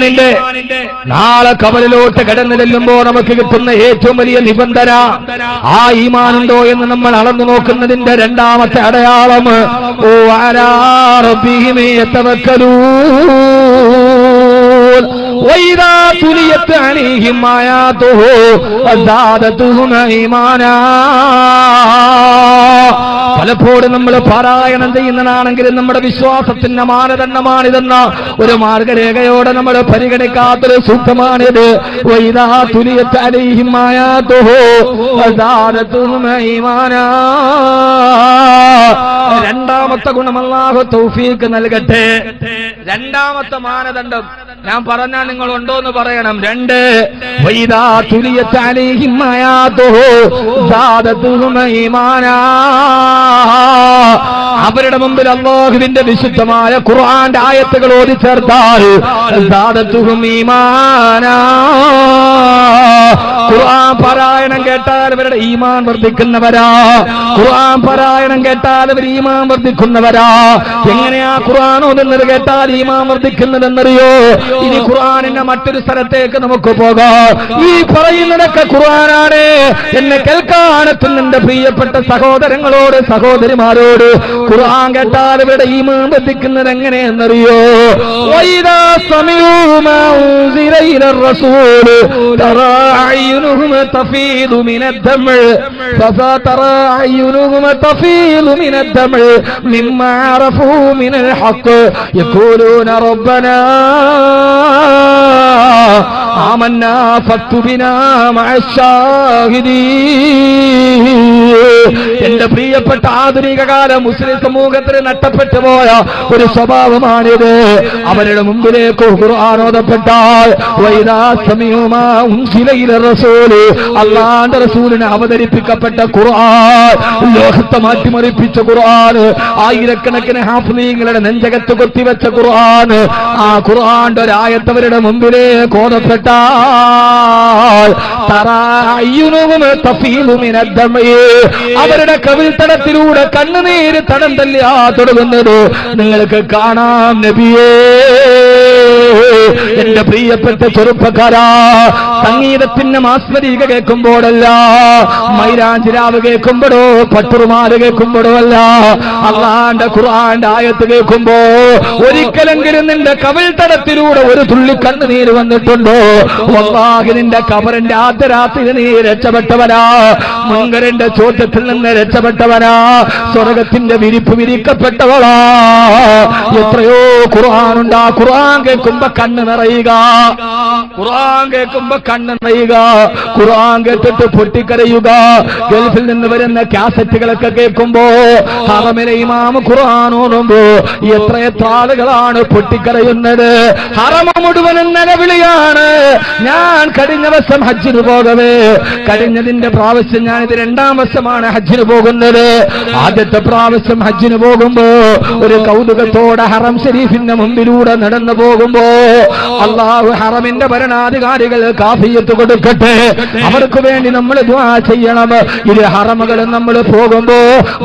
ഈമാനിന്റെ നാളെ കവലിലോട്ട് കടന്നു ചെല്ലുമ്പോ നമുക്ക് കിട്ടുന്ന ഏറ്റവും വലിയ നിബന്ധന ആ ഈമാനുണ്ടോ എന്ന് നമ്മൾ അളന്നു നോക്കുന്നതിന്റെ രണ്ടാമത്തെ അടയാളം ഓ ആരാറബിഹിമേ وإذا تليت عليهم آياته زادتهم إيمانا പലപ്പോഴും നമ്മൾ പാരായണം ചെയ്യുന്നതാണെങ്കിലും നമ്മുടെ വിശ്വാസത്തിന്റെ മാനദണ്ഡമാണിതെന്ന ഒരു മാർഗരേഖയോടെ നമ്മൾ പരിഗണിക്കാത്തൊരു സൂക്തമാണിത്. രണ്ടാമത്തെ ഗുണമല്ലാഹു തൗഫീക്ക് നൽകട്ടെ. രണ്ടാമത്തെ മാനദണ്ഡം ഞാൻ പറഞ്ഞാൽ നിങ്ങൾ ഉണ്ടോ എന്ന് പറയണം. രണ്ട് വൈദാ ആയാത്തുഹു സാദത്തുഹും ഈമാനാ അവരുടെ മുമ്പിൽ അള്ളാഹുവിന്റെ വിശുദ്ധമായ ഖുർആന്റെ ആയത്തുകൾ ഓതി ചേർത്താൽ ഖുർആൻ പാരായണം കേട്ടാൽ അവരുടെ ഈമാൻ വർദ്ധിക്കുന്നവരാ. ഖുർആൻ പാരായണം കേട്ടാൽ അവർ ഈമാൻ വർദ്ധിക്കുന്നവരാ. എങ്ങനെയാ ഖുർആൻ ഓതുന്നത് കേട്ടാൽ ഈമാൻ വർദ്ധിക്കുന്നതെന്നറിയോ? ഇനി ഖുർആാനിന്റെ മറ്റൊരു സ്ഥലത്തേക്ക് നമുക്ക് പോകാം. ഈ പറയുന്നതൊക്കെ ഖുർആനാണ്. എന്നെ കേൾക്കാനെത്തുന്ന പ്രിയപ്പെട്ട സഹോദരങ്ങളോട് സഹോദരിമാരോട് ഖുർആൻ കേട്ടാൽ അവരുടെ ഈമാൻ വർദ്ധിക്കുന്നത് എങ്ങനെയെന്നറിയോ വൈദാ സമയൂമാ ഉൻസില ഇലർ റസൂൽ തറാ أعينهم تفيض من الدمع ففترى أعينهم تفيض من الدمع مما عرفوا من الحق يقولون ربنا آمنا فاكتبنا مع الشاهدين എന്റെ പ്രിയപ്പെട്ട ആധുനിക കാല മുസ്ലിം സമൂഹത്തിന് നഷ്ടപ്പെട്ടു പോയ ഒരു സ്വഭാവമാണിത്. അവരുടെ മുമ്പിലേക്ക് റസൂലിനെ അവതരിപ്പിക്കപ്പെട്ട ഖുർആൻ ലോകത്തെ മാറ്റിമറിപ്പിച്ച ഖുർആൻ ആയിരക്കണക്കിന് ഹാഫ്ലീങ്ങളുടെ നെഞ്ചകത്ത് കൊത്തിവെച്ച ഖുർആൻ ആ ഖുർആന്റെ ഒരായത്തവരുടെ തറായുനുവും തഫീലുമിനദ്ദമയേ അവരുടെ കവിൽത്തടത്തിലൂടെ കണ്ണുനീര് തടം തല്ലിയാ തുടങ്ങുന്നത് നിങ്ങൾക്ക് കാണാം നബിയേ. എന്റെ പ്രിയപ്പെട്ട ചെറുപ്പക്കാരാ സംഗീതത്തിന്റെ മാസ്മരിക കേൾക്കുമ്പോഴല്ല മൈരാഞ്ചിരാവ് കേൾക്കുമ്പോഴോ പട്ടുറുമാൽ കേൾക്കുമ്പോഴോ അല്ല അള്ളാന്റെ ഖുർആന്റെ ആയത്ത് കേൾക്കുമ്പോ ഒരിക്കലെങ്കിലും നിന്റെ തടത്തിലൂടെ ഒരു തുള്ളി കണ്ണുനീര് വന്നിട്ടുണ്ടോ? വല്ലാഹി നിന്റെ കബറിന്റെ ആദ്യ രാത്രി നീ രക്ഷപ്പെട്ടവനാ മുങ്കരന്റെ ചോദ്യത്തിൽ നിന്ന് രക്ഷപ്പെട്ടവനാ സ്വർഗത്തിന്റെ വിരിപ്പ് വിരിക്കപ്പെട്ടവളാ. എത്രയോ ഖുർആാനുണ്ട് ആ ഖുർആൻ കേൾക്കുമ്പോ കണ്ണ് നിറയുക. ഖുർആൻ കേൾക്കുമ്പോ കണ്ണ് നിറയുക. ഖുർആൻ കേട്ടിട്ട് പൊട്ടിക്കരയുക. ഗൾഫിൽ നിന്ന് വരുന്ന കാസറ്റുകളൊക്കെ കേൾക്കുമ്പോ ഹറമിലെ ഇമാമ് ഖുർആൻ ഓടുമ്പോ എത്ര എത്ര ആളുകളാണ് പൊട്ടിക്കരയുന്നത്. ഹറമ മുഴുവനും നിലവിളിയാണ് ഞാൻ കഴിഞ്ഞ വർഷം ഹജ്ജിന് പോകവേ. കഴിഞ്ഞതിന്റെ പ്രാവശ്യം ഞാൻ ഇത് രണ്ടാം വർഷമാണ് ഹജ്ജിന് പോകുന്നത്. ആദ്യത്തെ പ്രാവശ്യം ഹജ്ജിന് പോകുമ്പോ ഒരു കൗതുകത്തോടെ ഹറം ഷരീഫിന്റെ മുമ്പിലൂടെ നടന്നു പോകുമ്പോ അള്ളാഹു ഹറമിന്റെ ഭരണാധികാരികൾ കാഫിയത്ത് കൊടുക്കട്ടെ. അവർക്ക് വേണ്ടി നമ്മൾ ചെയ്യണം. ഇത് ഹറമുകൾ നമ്മൾ പോകുമ്പോ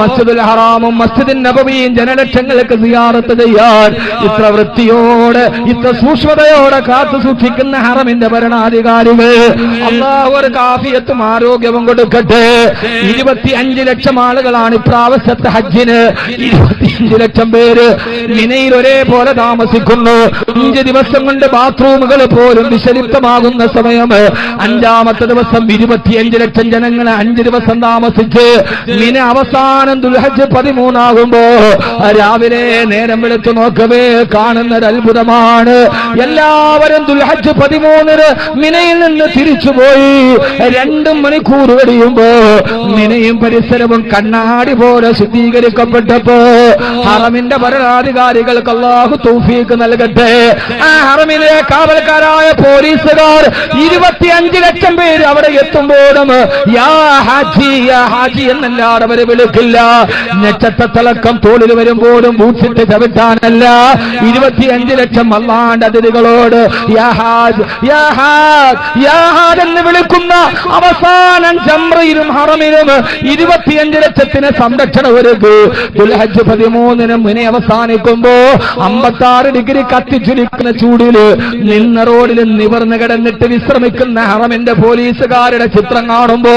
മസ്ജിദുൽ ഹറാമും മസ്ജിദിൻ നബവിയും ജനലക്ഷങ്ങൾക്ക് സിയാറത്ത് ചെയ്യാൻ ഇത്ര വൃത്തിയോടെ ഇത്ര സൂക്ഷ്മതയോടെ കാത്തു സൂക്ഷിക്കുന്ന ഹറമിന്റെ ഭരണാധികാരികൾ. അള്ളാഹു ഒരു കാഫിയത്തും ആരോഗ്യവും കൊടുക്കട്ടെ. ഇരുപത്തി അഞ്ച് ലക്ഷം ആളുകളാണ് ഇപ്രാവശ്യത്തെ ഹജ്ജിന്. ഇരുപത്തിയഞ്ച് ലക്ഷം പേര് മിനയിൽ ഒരേപോലെ താമസിക്കുന്നു. അഞ്ച് ദിവസം കൊണ്ട് ബാത്റൂമുകൾ പോലും വിശലിപ്തമാകുന്ന സമയം. അഞ്ചാമത്തെ ദിവസം ഇരുപത്തിയഞ്ച് ലക്ഷം ജനങ്ങൾ അഞ്ചു ദിവസം താമസിച്ച് മിന അവസാനം ദുൽഹജ് പതിമൂന്നാകുമ്പോ രാവിലെ നേരം വെളുത്തു നോക്കവേ കാണുന്നത് അത്ഭുതമാണ് എല്ലാവരും ദുൽഹജ് പതിമൂന്നിന് മിനയിൽ നിന്ന് തിരിച്ചുപോയി. രണ്ടും മണിക്കൂർ കഴിയുമ്പോ മിനയും പരിസരവും കണ്ണാടി പോലെ ശുദ്ധീകരിക്കപ്പെട്ടപ്പോ ഹറമിന്റെ ഭരണാധികാരികൾക്ക് അള്ളാഹു തൗഫീക്ക് നൽകട്ടെ. ആ ഹറമിലെ കാവൽക്കാരായ പോലീസുകാർ ഇരുപത്തിയഞ്ച് ലക്ഷം പേര് അവിടെ എത്തുമ്പോഴും യാ ഹാജി യാ ഹാജി എന്നല്ലാതെ അവരെ വിളിക്കില്ല. നെച്ചത്തലക്കം തോളിൽ വരുമ്പോഴും ബൂട്ട്സിട്ട് ചവിട്ടാനല്ല. ഇരുപത്തിയഞ്ച് ലക്ഷം അല്ലാണ്ട് അതിഥികളോട് എന്ന് വിളിക്കുന്ന അവസാനം ചമ്രയിലും ഹറമിലും ഇരുപത്തിയഞ്ച് ലക്ഷത്തിന് സംരക്ഷണം ഒരുക്ക്. പതിമൂന്നിനും പതിമൂന്നിന് മുനെ അവസാനിക്കുമ്പോ അമ്പത്തി ആറ് ഡിഗ്രി കത്തിച്ചുലിക്കുന്ന ചൂടിൽ നിന്ന റോഡിൽ നിവർന്നു കിടന്നിട്ട് വിശ്രമിക്കുന്ന ഹറമിന്റെ പോലീസുകാരുടെ ചിത്രം കാണുമ്പോ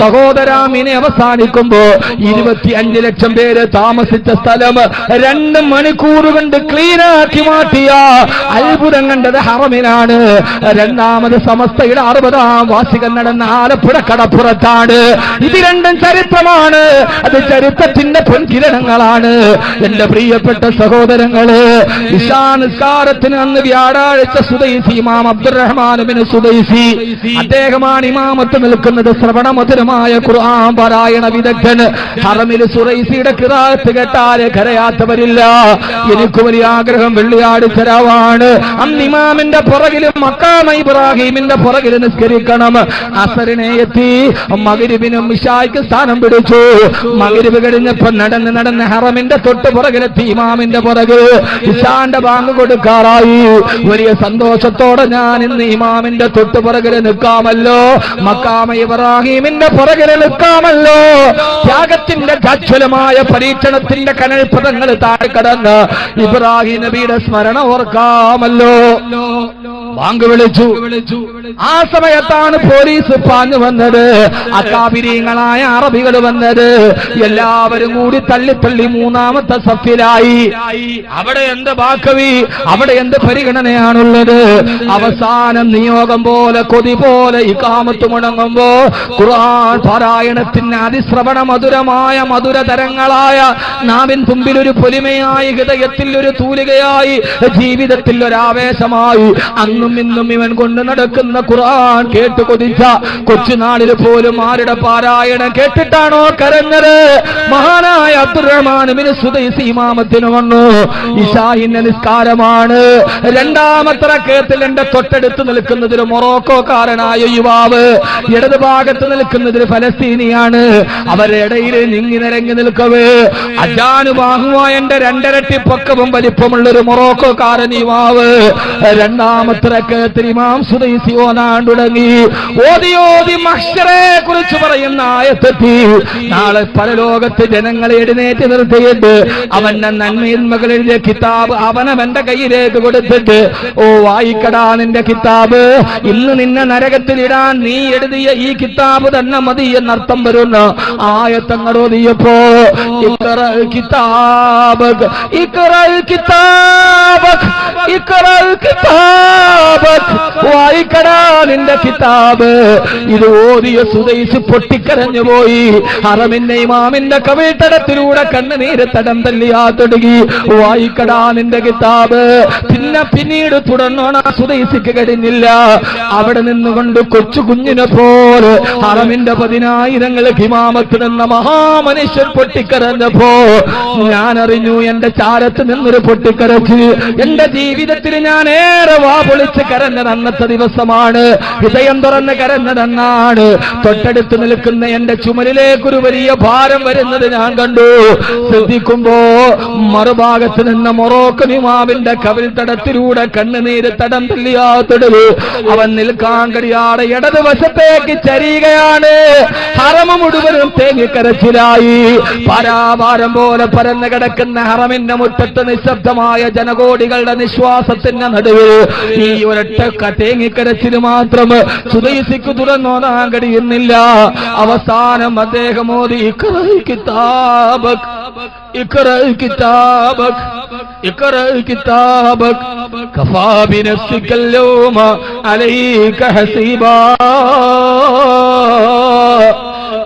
സഹോദരാമിനെ അവസാനിക്കുമ്പോ ഇരുപത്തിയഞ്ച് ലക്ഷം പേര് താമസിച്ച സ്ഥലം രണ്ട് മണിക്കൂർ കൊണ്ട് ക്ലീനാക്കി മാറ്റിയ അത്ഭുതം കണ്ടത് ഹറമിനാണ്. രണ്ടാമത് സമസ്തയുടെ അറുപതാം വാർഷികം നടന്ന ആലപ്പുഴ കടപ്പുറത്താണ്. ഇത് രണ്ടും ചരിത്രമാണ്. അത് ചരിത്രത്തിന്റെ പൊൻകിരണങ്ങളാണ്. എന്റെ പ്രിയപ്പെട്ട സഹോദരങ്ങൾ ഇഷാനുസ്കാരത്തിന് അന്ന് വ്യാഴാഴ്ച സുദൈസി ഇമാം അബ്ദുറഹ്മാനുബിന് സുദൈസി അദ്ദേഹമാണ് ഇമാമത്ത് നിൽക്കുന്നത്. ശ്രവണമധുരമായ ഖുർആൻ പാരായണ വിദഗ്ധൻ. ഹറമിൽ സുറൈസിയുടെ കിറാത്ത് കേട്ടാൽ കരയാത്തവരില്ല. എനിക്ക് വലിയ ആഗ്രഹം വെള്ളിയാഴ്ച രാവാണ്. അന്ന് ഇമാമിന്റെ പുറകിലും മക്കാമ ഇബ്രാഹിമിന്റെ പുറകിൽ നിസ്കരിക്കണം. അസറിനെ എത്തി. മകരിബിനും ഇഷായ്ക്ക് സ്ഥാനം പിടിച്ചു. മകരിബ് കഴിഞ്ഞപ്പോ നടന്ന് നടന്ന് ഹറമിന്റെ തൊട്ട് പുറകിലെത്തി ഇമാമിന്റെ പുറകെ ഇഷാന്റെ ബാങ്ക് കൊടുക്കാറായി വലിയ സന്തോഷത്തോടെ ഞാൻ ഇന്ന് ഇമാമിന്റെ തൊട്ട് പുറകിൽ നിൽക്കാമല്ലോ. മക്കാമ ഇബ്രാഹിമിന്റെ പുറകിൽ നിൽക്കാമല്ലോ. ത്യാഗത്തിന്റെ ഗാച്ഛലമായ പരീക്ഷണത്തിന്റെ കനൽപദങ്ങൾ താഴെ കടന്ന് ഇബ്രാഹിം നബിയുടെ സ്മരണ ഓർക്കാമല്ലോ. ബാങ്ക് വിളിച്ചു. ആ സമയത്താണ് പോലീസ് പാഞ്ഞു വന്നത്. അക്കാപിരിയങ്ങളായ അറബികൾ വന്നത്. എല്ലാവരും കൂടി തള്ളി തള്ളി മൂന്നാമത്തെ സഫിലായി. അവിടെ എന്ത് ബാക്കവി? അവിടെ എന്ത് പരിഗണനയാണുള്ളത്? അവസാനം നിയോഗം പോലെ കൊതി പോലെ ഇക്കാമത്ത് മുടങ്ങുമ്പോ ഖുർആൻ പാരായണത്തിന് അതിശ്രവണ മധുരമായ മധുരതരങ്ങളായ നാവിൻ തുമ്പിൽ ഒരു പൊലിമയായി ഹൃദയത്തിൽ ഒരു തൂലികയായി ജീവിതത്തിൽ ഒരു ആവേശമായി അന്നും ഇന്നും ഇവൻ കൊണ്ട് നടക്കുന്ന ഖുർആൻ കേട്ട് കൊതിച്ച കൊച്ചുനാളിൽ പോലും ആരുടെ പാരായണം കേട്ടിട്ടാണോ കരഞ്ഞത്? മഹാനായ അബ്ദുറഹ്മാൻ ഇമാമത്തിന് വന്നു. ഇഷാഹിന്റെ നിസ്കാരമാണ്. രണ്ടാമത്തെ റക്കത്തിൽ എന്റെ തൊട്ടടുത്ത് നിൽക്കുന്നത് ഒരു മൊറോക്കോക്കാരനായ യുവാവ് ഇടത് ഭാഗത്ത് നിൽക്കുന്നത് ഒരു ഫലസ്തീനിയാണ്. അവരുടെ ഇടയിൽ നിങ്ങി നിരങ്ങി നിൽക്കവേ. അജാനുബാഹുമായ എന്റെ രണ്ടരട്ടി പൊക്കവും വലിപ്പമുള്ള ഒരു മൊറോക്കോക്കാരൻ യുവാവ്. രണ്ടാമത്തെ റക്കയത്തിൽ ഇമാം സുദൈസി ഓനാൻ തുടങ്ങി ഓതി ഓതി മഹ്ഷറെ കുറിച്ച് പറയുന്ന ആയത്തെത്തി. നാളെ പരലോകത്ത് ജനങ്ങളെ എഴുന്നേറ്റ് നിർത്തിയിട്ട് അവന്റെ നന്മയിന്മകൾ എഴുതിയ കിതാബ് അവനവന്റെ കയ്യിലേക്ക് കൊടുത്തിട്ട് ഓ വായിക്കടാ നിന്റെ കിതാബ്. ഇന്ന് നിന്നെ നരകത്തിലിടാൻ നീ എഴുതിയ ഈ കിതാബ് തന്നെ മതി എന്നർത്ഥം വരുന്ന ആയത്തങ്ങൾ ഓതിയപ്പോ കിതാബ് കിതാബ് ഇക്കറ കിതാബ് വായിക്കടാ നിന്റെ കിതാബ്. ഇത് ഓതിയ സുദൈസ് പൊട്ടിക്കരഞ്ഞു പോയി. അറമിന്റെ ഇമാമിന്റെ കവിൾത്തടത്തിലൂടെ കണ്ണുനീര് തടം തല്ലിയാ തുടങ്ങി വായിക്കടാ നിന്റെ കിതാബ്. പിന്നെ പിന്നീട് തുടർന്നോണ സുതൈസിക്ക് കഴിഞ്ഞില്ല. അവിടെ നിന്നുകൊണ്ട് കൊച്ചു കുഞ്ഞിനെ പോലെ അറമിന്റെ പതിനായിരങ്ങൾ ഹിമാമത്ത് നിന്ന മഹാമനുഷ്യൻ പൊട്ടിക്കരഞ്ഞപ്പോ ഞാൻ അറിഞ്ഞു എന്റെ ചാരത്ത് നിന്നൊരു പൊട്ടിക്കരച്ച്. എന്റെ ജീവിതത്തിൽ ഞാൻ ഏറെ വാ പൊളിച്ച് കരഞ്ഞ അന്നത്തെ ദിവസമാണ്. ഹൃദയം തുറന്ന് കരഞ്ഞതെന്നാണ്. തൊട്ടടുത്ത് നിൽക്കുന്ന എന്റെ ചുമലിലേക്കൊരു വലിയ ഭാരം വരുന്നത് ഞാൻ കണ്ടു. ശ്രദ്ധിക്കുമ്പോ മറുഭാഗത്ത് നിന്ന മൊറോക്കൻ ഇമാവിന്റെ കവിൽ തടത്തിലൂടെ കണ്ണുനീര് തടം തല്ലിയാത്തിടൽ അവൻ നിൽക്കാൻ കഴിയാതെ ഇടതുവശത്തേക്ക് ചരിയുകയാണ്. ഹറമ മുഴുവനും തേങ്ങിക്കരച്ചിലായി. പരാഭാരം പോലെ പരന്നു കിടക്കുന്ന ഹറമിന്റെ മുറ്റത്ത് നിശബ്ദമായ ജനകോടികളുടെ നിശ്വാസത്തിന്റെ നടുവിൽ ഈ ഒരൊറ്റ തേങ്ങിക്കരച്ചിന് മാത്രം സുലൈസിക്ക് തുറന്നോടാൻ കഴിയുന്നില്ല. അവസാനം അദ്ദേഹം ഓതി കിതാബക് കിതാബക് കിതാബക് അലൈക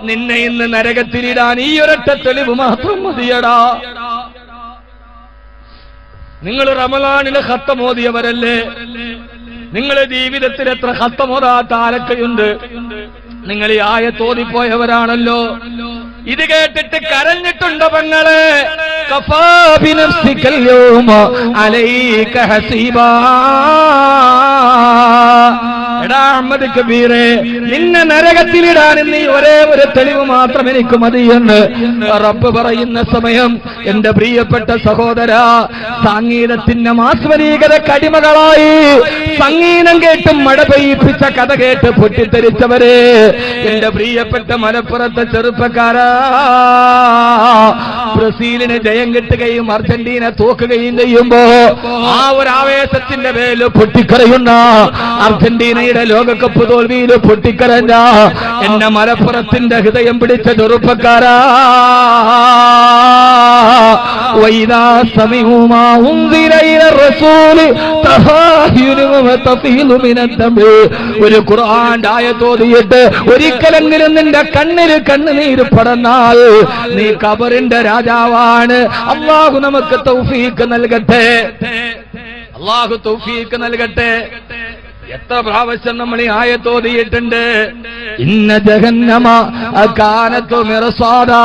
നിന്നെ ഇന്ന് നരകത്തിരിടാൻ ഈ ഒരൊറ്റ തെളിവ് മാത്രം മതിയടാ. നിങ്ങൾ റമലാനിലെ ഹത്തമോദിയവരല്ലേ നിങ്ങളെ ജീവിതത്തിൽ എത്ര ഹത്തമോതാത്ത താരക്കയുണ്ട് നിങ്ങൾ ഈ ആയ തോന്നിപ്പോയവരാണല്ലോ ഇത് കേട്ടിട്ട് കരഞ്ഞിട്ടുണ്ടോ പെങ്ങളെ. കഫാ അലൈ ഹസീബാ. എടാ അഹമ്മദ് കബീറെ നിന്നെ നരകത്തിലിടാൻ നീ ഒരേ ഒരു തെളിവ് മാത്രം എനിക്ക് മതിയെന്ന് റബ്ബ് പറയുന്ന സമയം എന്റെ പ്രിയപ്പെട്ട സഹോദര സംഗീതത്തിന്റെ മാസ്മരീകത കടിമകളായി. സംഗീതം കേട്ട് മഴ പെയ്യിപ്പിച്ച കഥ കേട്ട് പൊട്ടിത്തെറിച്ചവരെ എന്റെ പ്രിയപ്പെട്ട മലപ്പുറത്തെ ചെറുപ്പക്കാരാ. ബ്രസീലിന് ജയം കിട്ടുകയും അർജന്റീന തോക്കുകയും ചെയ്യുമ്പോ ആ ഒരു ആവേശത്തിന്റെ പേരിൽ പൊട്ടിക്കരയുന്ന അർജന്റീനയുടെ ലോകകപ്പ് തോൽവിയിൽ പൊട്ടിക്കരഞ്ഞ എന്നെ മലപ്പുറത്തിന്റെ ഹൃദയം പിടിച്ച ചെറുപ്പക്കാരാ وإذا سمعوا ما أنزل إلى الرسول تهاينوا وتفيض من الدم ഒരു ഖുർആൻ ആയത്തോതിയിട്ട് ഒരിക്കലെങ്കിലും നിന്റെ കണ്ണിൽ കണ്ണുനീര് പടന്നാൽ നീ കബറിന്റെ രാജാവാണ് അള്ളാഹു നമുക്ക് തൗഫീക്ക് നൽകട്ടെ അള്ളാഹു തൗഫീക്ക് നൽകട്ടെ എത്ര പ്രാവശ്യം നമ്മൾ ഈ ആയത്തോതിയിട്ടുണ്ട് ഇന്ന ജഹന്നമ കാനത്തു മാബാ.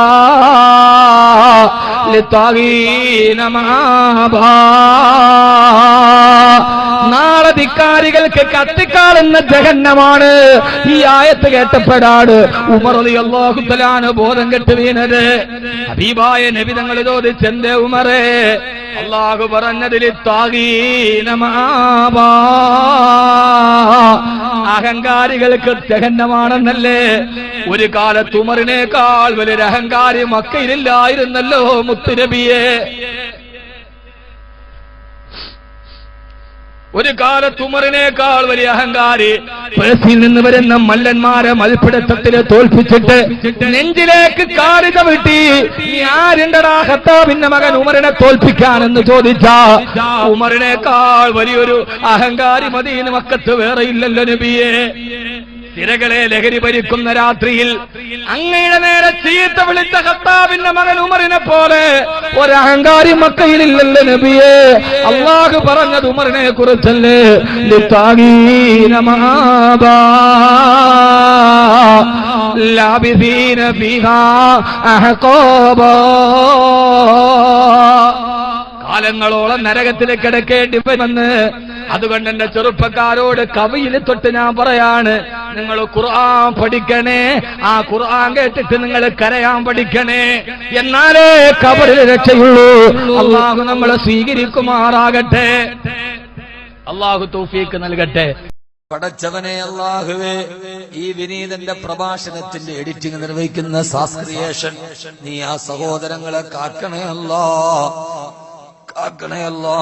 നാളെ ധിക്കാരികൾക്ക് കത്തിക്കാളുന്ന ജഹന്നമാണ് ഈ ആയത്ത് കേട്ടപ്പെടാട് ഉമർ അള്ളാഹുത്തലാണ് ബോധം കെട്ട് വീണത്. ഹബീബായ നബി തങ്ങൾ ചോദിച്ചെന്റെ ഉമറേ? അള്ളാഹു പറഞ്ഞതിൽ താഗീനമാവാ അഹങ്കാരികൾക്ക് ജഹന്നമാണെന്നല്ലേ? ഒരു കാലത്ത് ഉമറിനേക്കാൾ വലിയൊരു അഹങ്കാരി മക്കയിലില്ലായിരുന്നല്ലോ മുത്തുനബിയെ. ഒരു കാലത്ത് ഉമറിനേക്കാൾ വലിയ അഹങ്കാരി പേഴ്സിൽ നിന്ന് വരുന്ന മല്ലന്മാരെ മൽപ്പിടുത്തത്തിൽ തോൽപ്പിച്ചിട്ട് നെഞ്ചിലേക്ക് കാറി ചവിട്ടി നീ ആരുണ്ടടാ ഹത്താബിന്റെ മകൻ ഉമറിനെ തോൽപ്പിക്കാനെന്ന് ചോദിച്ച? ഉമറിനേക്കാൾ വലിയൊരു അഹങ്കാരി മദീന മക്കത്ത് വേറെ ഇല്ലല്ലോ നബിയെ. തിരകളെ ലഹരി ഭരിക്കുന്ന രാത്രിയിൽ അങ്ങയുടെ നേരെ ചീത്ത വിളിച്ച ഹത്താബിന്റെ മകൻ ഉമറിനെ പോലെ ഒരഹങ്കാരി മക്കയിലില്ലല്ലോ നബിയെ അള്ളാഹു പറഞ്ഞത് ഉമറിനെ കുറിച്ചല്ലേ ലാബിദീന ബിഹാ അഹകോബോ. കാലങ്ങളോളം നരകത്തിൽ കിടക്കേണ്ടി വരുമെന്ന് അതുകൊണ്ട് എന്റെ ചെറുപ്പക്കാരോട് കവിയിൽ തൊട്ട് ഞാൻ പറയാണ് നിങ്ങൾ ഖുർആൻ പഠിക്കണേ ആ ഖുർആൻ കേട്ടിട്ട് നിങ്ങൾ കരയാൻ പഠിക്കണേ. എന്നാലേ കബറിൽ രക്ഷയുള്ളൂ. അള്ളാഹു നമ്മളെ സ്വീകരിക്കുമാറാകട്ടെ. അള്ളാഹു തൗഫീക്ക് നൽകട്ടെ. പടച്ചവനെ അള്ളാഹുവേ ഈ വിനീതന്റെ പ്രഭാഷണത്തിന്റെ എഡിറ്റിംഗ് നിർവഹിക്കുന്ന സാസ്ക്രിയേഷൻ നീ ആ സഹോദരങ്ങളെ കാക്കണേ അല്ലാ. കാക്കണേ അല്ലാ